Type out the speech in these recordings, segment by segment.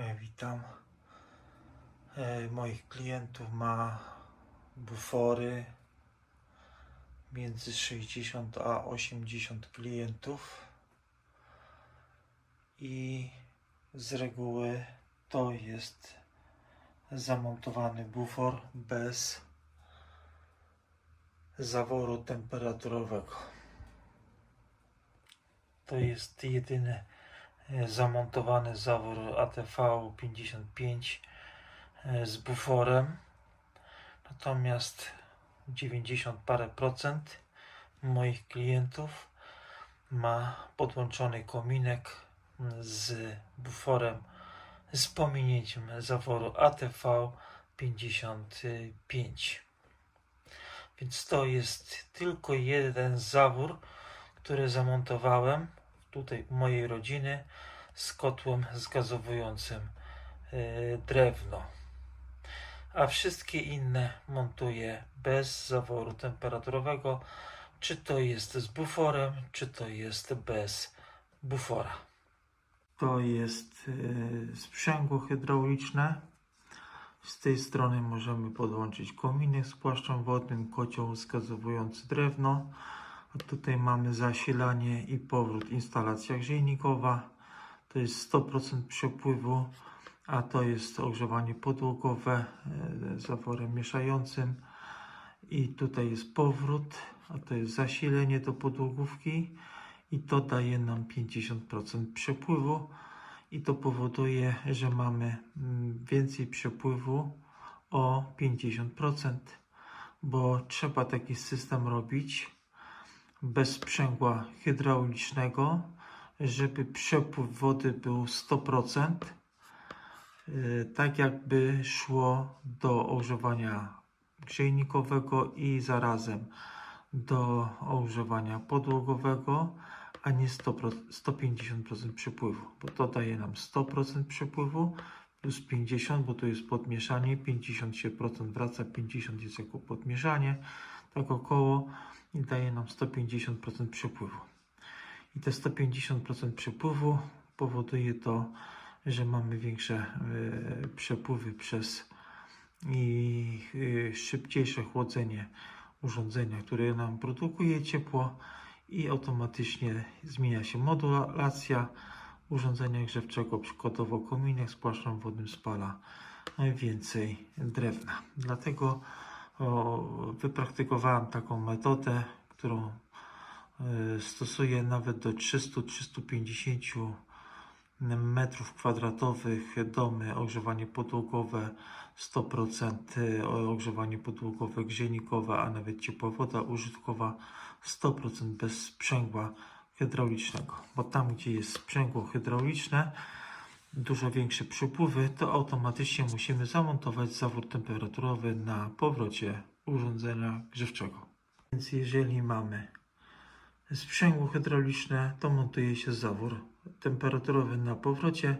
E, Witam. E, Moich klientów ma bufory między 60 a 80 klientów i z reguły to jest zamontowany bufor bez zaworu temperaturowego. To jest jedyny zamontowany zawór ATV 55 e, z buforem. Natomiast 90 parę procent moich klientów ma podłączony kominek z buforem z pominięciem zaworu ATV 55. Więc to jest tylko jeden zawór, który zamontowałem tutaj mojej rodziny z kotłem zgazowującym yy, drewno. A wszystkie inne montuję bez zaworu temperaturowego, czy to jest z buforem, czy to jest bez bufora. To jest yy, sprzęgło hydrauliczne. Z tej strony możemy podłączyć kominek z płaszczem wodnym, kocioł zgazowujący drewno. A tutaj mamy zasilanie i powrót, instalacja grzejnikowa. To jest 100% przepływu, a to jest ogrzewanie podłogowe e, zaworem mieszającym. I tutaj jest powrót, a to jest zasilenie do podłogówki i to daje nam 50% przepływu i to powoduje, że mamy mm, więcej przepływu o 50%, bo trzeba taki system robić bez sprzęgła hydraulicznego, żeby przepływ wody był 100%, yy, tak jakby szło do ogrzewania grzejnikowego i zarazem do ogrzewania podłogowego, a nie 100%, 150% przepływu, bo to daje nam 100% przepływu plus 50, bo to jest podmieszanie, 50% wraca, 50 jest jako podmieszanie, tak około i daje nam 150% przepływu. I te 150% przepływu powoduje to, że mamy większe e, przepływy przez i e, szybciejsze chłodzenie urządzenia, które nam produkuje ciepło i automatycznie zmienia się modulacja urządzenia grzewczego, przykładowo kominek z płaszczem wodnym spala najwięcej drewna. Dlatego wypraktykowałem taką metodę, którą y, stosuję nawet do 300-350 metrów kwadratowych domy, ogrzewanie podłogowe 100%, y, ogrzewanie podłogowe grzejnikowe, a nawet ciepła woda użytkowa 100% bez sprzęgła hydraulicznego. Bo tam, gdzie jest sprzęgło hydrauliczne, dużo większe przepływy, to automatycznie musimy zamontować zawór temperaturowy na powrocie urządzenia grzewczego. Więc jeżeli mamy sprzęgło hydrauliczne, to montuje się zawór temperaturowy na powrocie,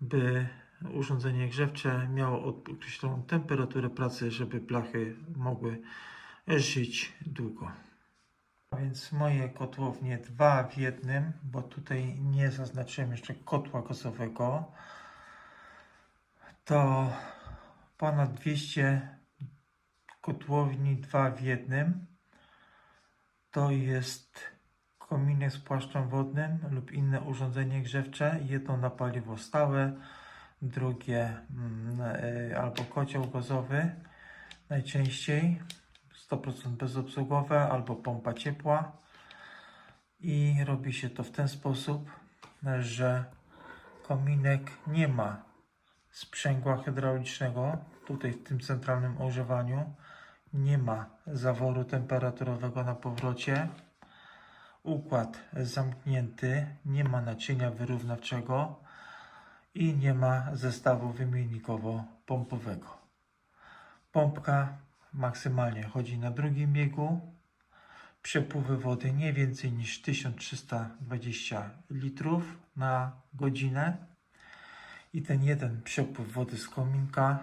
by urządzenie grzewcze miało określoną temperaturę pracy, żeby blachy mogły żyć długo. Więc moje kotłownie dwa w jednym, bo tutaj nie zaznaczyłem jeszcze kotła gazowego. To ponad 200 kotłowni dwa w jednym. To jest kominek z płaszczem wodnym lub inne urządzenie grzewcze. Jedno na paliwo stałe, drugie mm, e, albo kocioł gazowy najczęściej 100% bezobsługowe albo pompa ciepła. I robi się to w ten sposób, że kominek nie ma sprzęgła hydraulicznego. Tutaj w tym centralnym ogrzewaniu nie ma zaworu temperaturowego na powrocie. Układ zamknięty nie ma naczynia wyrównawczego i nie ma zestawu wymiennikowo-pompowego. Pompka maksymalnie chodzi na drugim biegu. Przepływy wody nie więcej niż 1320 litrów na godzinę. I ten jeden przepływ wody z kominka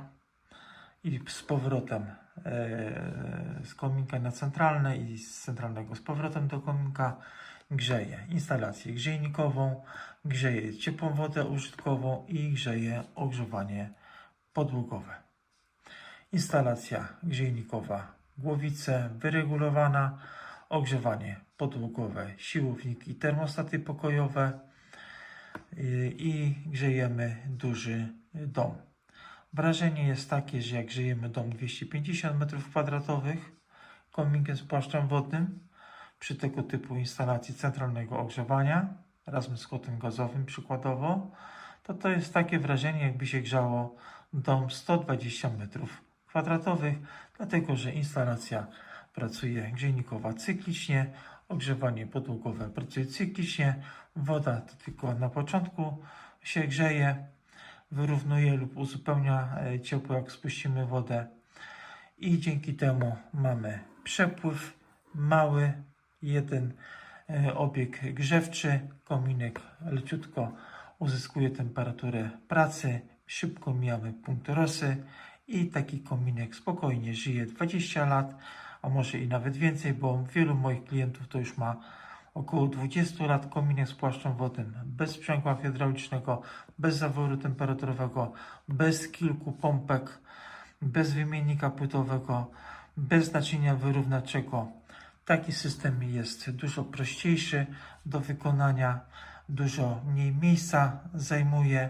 i z powrotem e, z kominka na centralne i z centralnego z powrotem do kominka grzeje instalację grzejnikową, grzeje ciepłą wodę użytkową i grzeje ogrzewanie podłogowe. Instalacja grzejnikowa głowice wyregulowana, ogrzewanie podłogowe, siłowniki, termostaty pokojowe i grzejemy duży dom. Wrażenie jest takie, że jak grzejemy dom 250 m2 kominkiem z płaszczem wodnym przy tego typu instalacji centralnego ogrzewania razem z kotem gazowym przykładowo, to to jest takie wrażenie jakby się grzało dom 120 m2, dlatego że instalacja pracuje grzejnikowa cyklicznie, ogrzewanie podłogowe pracuje cyklicznie, woda to tylko na początku się grzeje, wyrównuje lub uzupełnia e, ciepło jak spuścimy wodę. I dzięki temu mamy przepływ mały, jeden e, obieg grzewczy, kominek leciutko uzyskuje temperaturę pracy, szybko mijamy punkt rosy i taki kominek spokojnie żyje 20 lat, a może i nawet więcej, bo wielu moich klientów to już ma około 20 lat kominek z płaszczem wodnym, bez sprzęgła hydraulicznego, bez zaworu temperaturowego, bez kilku pompek, bez wymiennika płytowego, bez naczynia wyrównawczego. Taki system jest dużo prościejszy do wykonania, dużo mniej miejsca zajmuje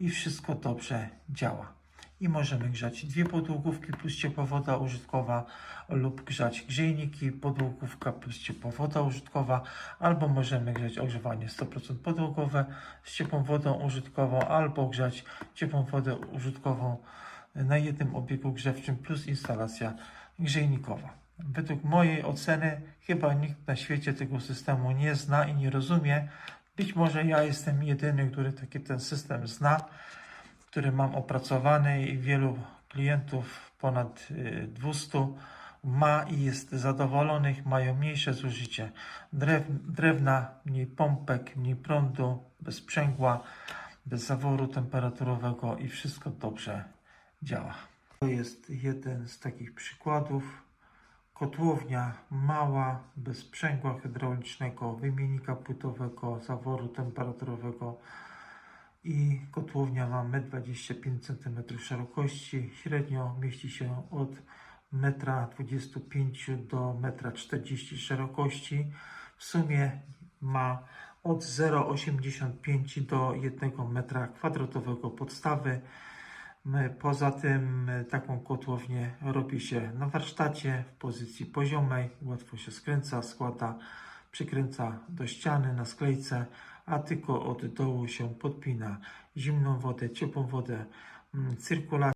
i wszystko dobrze działa. I możemy grzać dwie podłogówki plus ciepła woda użytkowa lub grzać grzejniki, podłogówka plus ciepła woda użytkowa, albo możemy grzać ogrzewanie 100% podłogowe z ciepłą wodą użytkową, albo grzać ciepłą wodę użytkową na jednym obiegu grzewczym plus instalacja grzejnikowa. Według mojej oceny chyba nikt na świecie tego systemu nie zna i nie rozumie. Być może ja jestem jedyny, który taki ten system zna, który mam opracowany i wielu klientów, ponad y, 200 ma i jest zadowolonych, mają mniejsze zużycie drew, drewna, mniej pompek, mniej prądu, bez sprzęgła, bez zaworu temperaturowego i wszystko dobrze działa. To jest jeden z takich przykładów. Kotłownia mała, bez sprzęgła hydraulicznego, wymiennika płytowego, zaworu temperaturowego i kotłownia ma 1,25 cm szerokości. Średnio mieści się od 1,25 m do 1,40 m szerokości. W sumie ma od 0,85 do 1 m2 podstawy. Poza tym taką kotłownię robi się na warsztacie w pozycji poziomej, łatwo się skręca, składa, przykręca do ściany na sklejce, a tylko od dołu się podpina zimną wodę, ciepłą wodę, mm, cyrkulację.